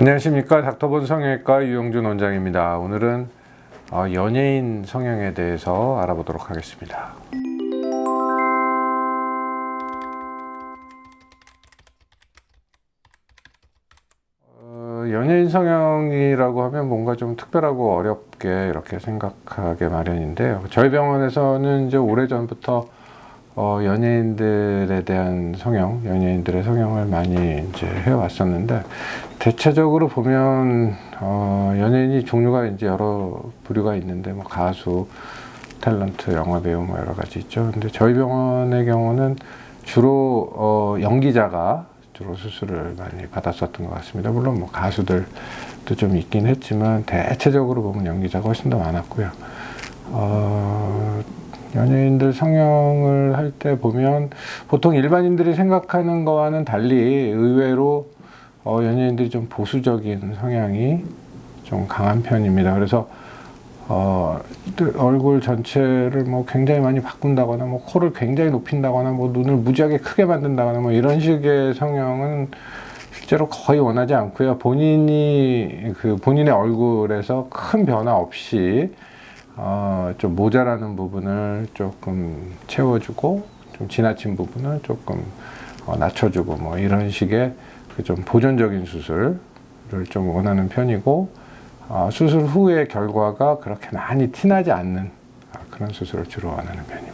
안녕하십니까 닥터본 성형외과 유영준 원장입니다. 오늘은 어, 연예인 성형에 대해서 알아보도록 하겠습니다. 어, 연예인 성형이라고 하면 뭔가 좀 특별하고 어렵게 이렇게 생각하게 마련인데요. 저희 병원에서는 이제 오래 전부터 어, 연예인들에 대한 성형, 연예인들의 성형을 많이 이제 해왔었는데 대체적으로 보면 어, 연예인이 종류가 이제 여러 부류가 있는데 뭐 가수, 탤런트, 영화 배우 뭐 여러 가지 있죠. 근데 저희 병원의 경우는 주로 어, 연기자가 주로 수술을 많이 받았었던 것 같습니다. 물론 뭐 가수들도 좀 있긴 했지만 대체적으로 보면 연기자가 훨씬 더 많았고요. 어, 연예인들 성형을 할 때 보면 보통 일반인들이 생각하는 거와는 달리 의외로 어, 연예인들이 좀 보수적인 성향이 좀 강한 편입니다. 그래서 어, 얼굴 전체를 뭐 굉장히 많이 바꾼다거나 뭐 코를 굉장히 높인다거나 뭐 눈을 무지하게 크게 만든다거나 뭐 이런 식의 성형은 실제로 거의 원하지 않고요. 본인이 그 본인의 얼굴에서 큰 변화 없이 어, 좀 모자라는 부분을 조금 채워주고 좀 지나친 부분을 조금 어, 낮춰주고 뭐 이런 식의 그 좀 보존적인 수술을 좀 원하는 편이고 어, 수술 후의 결과가 그렇게 많이 티나지 않는 아, 그런 수술을 주로 원하는 편입니다.